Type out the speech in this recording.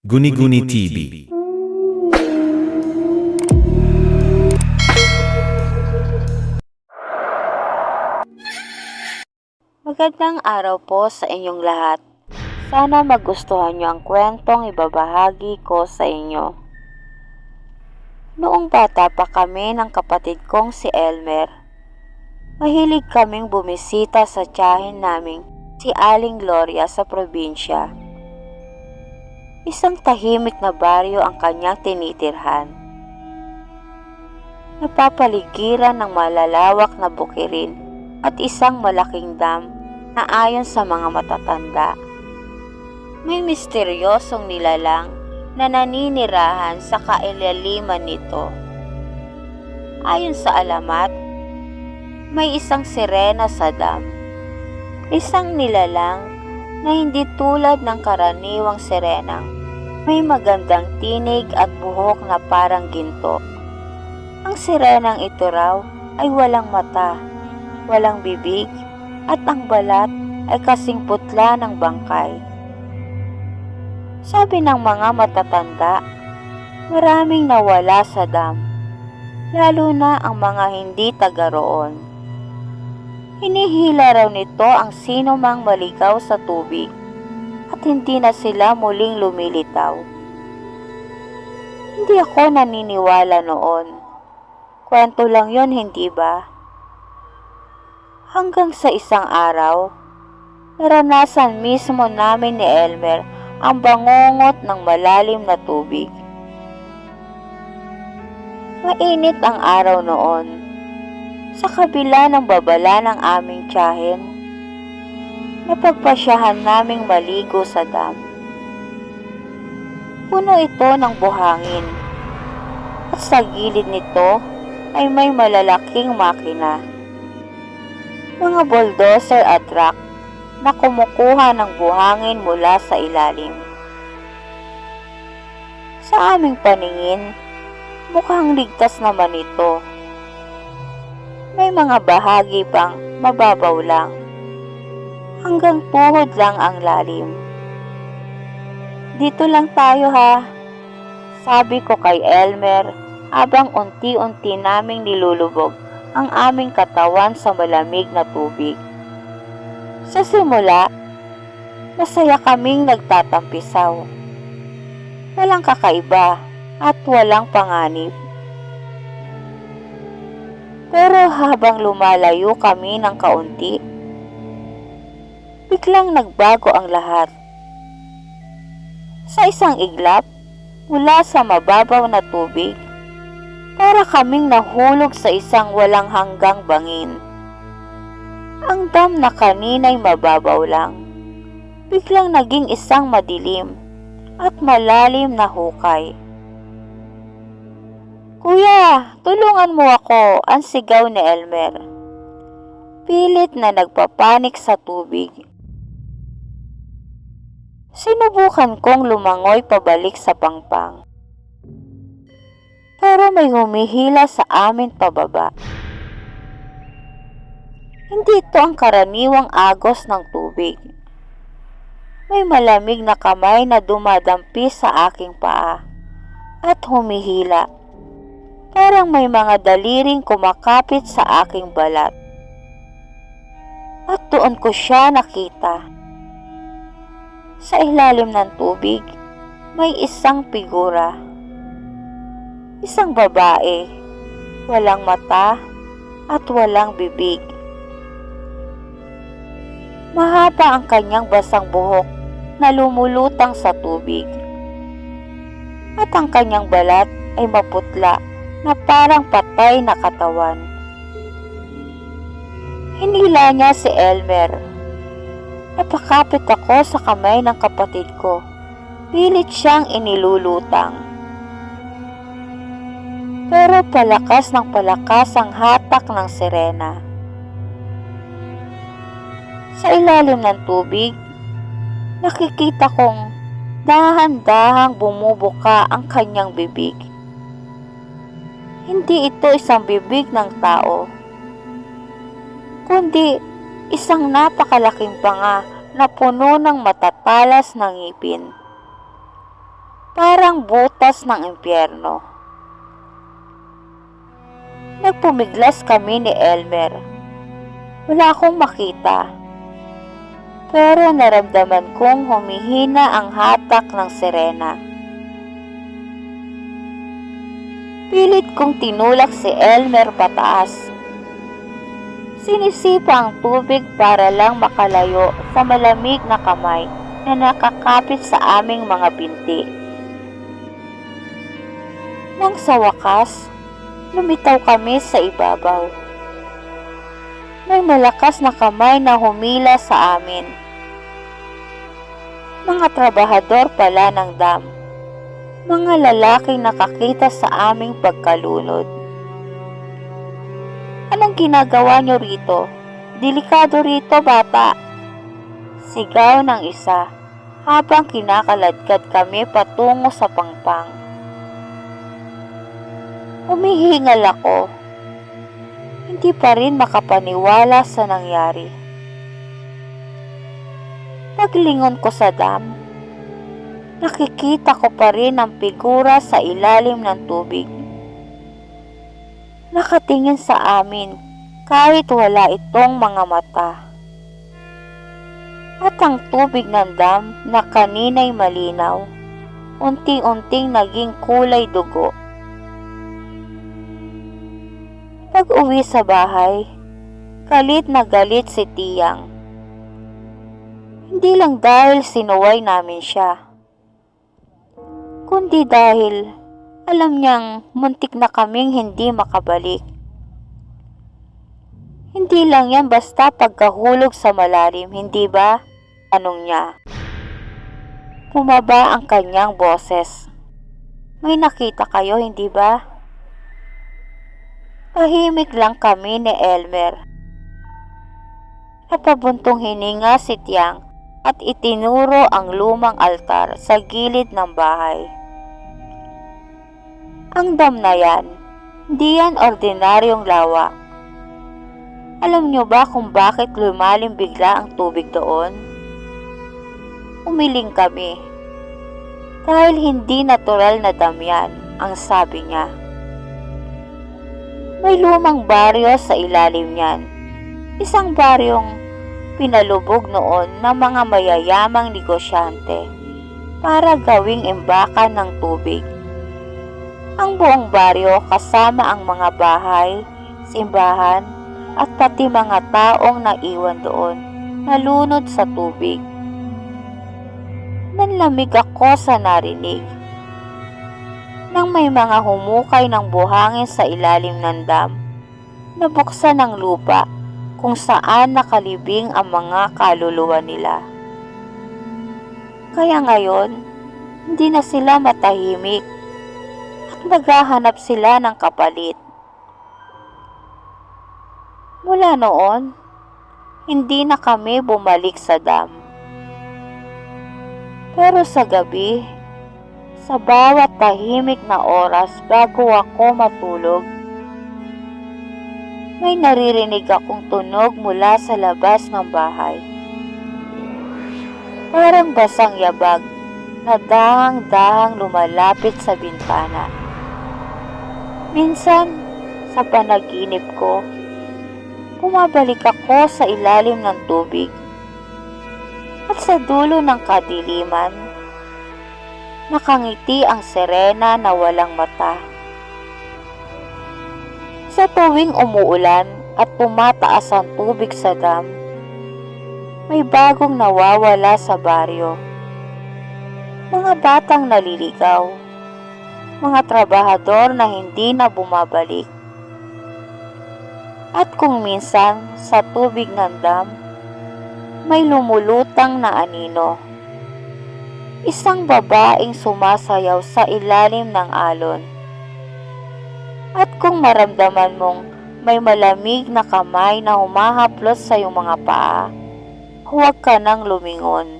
Guni-Guni TV. Magandang araw po sa inyong lahat. Sana magustuhan niyo ang kwentong ibabahagi ko sa inyo. Noong bata pa kami ng kapatid kong si Elmer, mahilig kaming bumisita sa tiyahin naming si Aling Gloria sa probinsya. Isang tahimik na baryo ang kanyang tinitirhan. Napapaligiran ng malalawak na bukirin at isang malaking dam na ayon sa mga matatanda. May misteryosong nilalang na naninirahan sa kailaliman nito. Ayon sa alamat, may isang sirena sa dam. Isang nilalang na hindi tulad ng karaniwang sirenang may magandang tinig at buhok na parang ginto. Ang sirenang ito raw ay walang mata walang bibig, at ang balat ay kasing putla ng bangkay. Sabi ng mga matatanda, maraming nawala sa dam, lalo na ang mga hindi taga roon. Hinihila raw nito ang sino mang maligaw sa tubig at hindi na sila muling lumilitaw. Hindi ako naniniwala noon. Kwento lang yon hindi ba? Hanggang sa isang araw, naranasan mismo namin ni Elmer ang bangungot ng malalim na tubig. Mainit ang araw noon. Sa kabila ng babala ng aming tiyahin, napagpasyahan naming maligo sa dam. Puno ito ng buhangin at sa gilid nito ay may malalaking makina mga bulldozer at truck na kumukuha ng buhangin mula sa ilalim. Sa aming paningin, mukhang ligtas naman ito. May mga bahagi pang mababaw lang. Hanggang tuhod lang ang lalim. Dito lang tayo ha, sabi ko kay Elmer habang unti-unti naming nilulubog ang aming katawan sa malamig na tubig. Sa simula, masaya kaming nagtatampisaw. Walang kakaiba at walang panganib. Pero habang lumalayo kami ng kaunti, biglang nagbago ang lahat. Sa isang iglap, mula sa mababaw na tubig, para kaming nahulog sa isang walang hanggang bangin. Ang dam na kanina'y mababaw lang, biglang naging isang madilim at malalim na hukay. Kuya, tulungan mo ako, ang sigaw ni Elmer. Pilit na nagpapanik sa tubig. Sinubukan kong lumangoy pabalik sa pangpang pero may humihila sa amin pababa. Hindi ito ang karaniwang agos ng tubig. May malamig na kamay na dumadampi sa aking paa at humihila. Parang may mga daliring kumakapit sa aking balat. At doon ko siya nakita. Sa ilalim ng tubig, may isang figura Isang babae, walang mata at walang bibig. Mahaba ang kanyang basang buhok na lumulutang sa tubig. At ang kanyang balat ay maputla na parang patay na katawan. Hinila niya si Elmer. Napakapit ako sa kamay ng kapatid ko. Pilit siyang inilulutang pero palakas ng palakas ang hatak ng sirena. Sa ilalim ng tubig, nakikita kong dahan-dahang bumubuka ang kanyang bibig. Hindi ito isang bibig ng tao, kundi isang napakalaking panga na puno ng matatalas na ngipin. Parang butas ng impyerno. Nagpumiglas kami ni Elmer. Wala akong makita. Pero naramdaman kong humihina ang hatak ng sirena. Pilit kong tinulak si Elmer pataas. Sinisipa ang tubig para lang makalayo sa malamig na kamay na nakakapit sa aming mga binti. Nang sa wakas, lumitaw kami sa ibabaw. May malakas na kamay na humila sa amin. Mga trabahador pala ng dam. Mga lalaking nakakita sa aming pagkalunod. Anong ginagawa nyo rito? Delikado rito, bata. Sigaw ng isa habang kinakaladkad kami patungo sa pangpang. Umihingal ako. Hindi pa rin makapaniwala sa nangyari. Paglingon ko sa dam, nakikita ko pa rin ang figura sa ilalim ng tubig. Nakatingin sa amin kahit wala itong mga mata. At ang tubig ng dam na kanina'y malinaw, unti-unting naging kulay dugo. Pag uwi sa bahay, galit na galit si Tiyang. Hindi lang dahil sinuway namin siya, kundi dahil alam niyang muntik na kaming hindi makabalik. Hindi lang yan basta pagkahulog sa malalim, hindi ba? Anong niya. Bumaba ang kanyang boses. May nakita kayo, hindi ba? Tahimik lang kami ni Elmer. Napabuntong hininga si Tiang at itinuro ang lumang altar sa gilid ng bahay. Ang dam na yan, hindi yan ordinaryong lawa. Alam nyo ba kung bakit lumalim bigla ang tubig doon? Umiling kami. Dahil hindi natural na dam yan, ang sabi niya. May lumang baryo sa ilalim niyan. Isang baryong pinalubog noon ng mga mayayamang negosyante para gawing imbakan ng tubig. Ang buong baryo kasama ang mga bahay, simbahan, at pati mga taong naiwan doon nalunod sa tubig. Nanlamig ako sa narinig nang may mga humukay ng buhangin sa ilalim ng dam, nabuksan ng lupa kung saan nakalibing ang mga kaluluwa nila. Kaya ngayon, hindi na sila matahimik at naghahanap sila ng kapalit. Mula noon, hindi na kami bumalik sa dam. Pero sa gabi, sa bawat tahimik na oras bago ako matulog, may naririnig akong tunog mula sa labas ng bahay. Parang basang yabag na dahang-dahang lumalapit sa bintana. Minsan, sa panaginip ko, bumabalik ako sa ilalim ng tubig at sa dulo ng kadiliman, nakangiti ang serena na walang mata. Sa tuwing umuulan at tumataas ang tubig sa dam, may bagong nawawala sa baryo. Mga batang naliligaw, mga trabahador na hindi na bumabalik. At kung minsan sa tubig ng dam, may lumulutang na anino. Isang babaeng sumasayaw sa ilalim ng alon. At kung maramdaman mong may malamig na kamay na humahaplos sa iyong mga paa, huwag ka nang lumingon.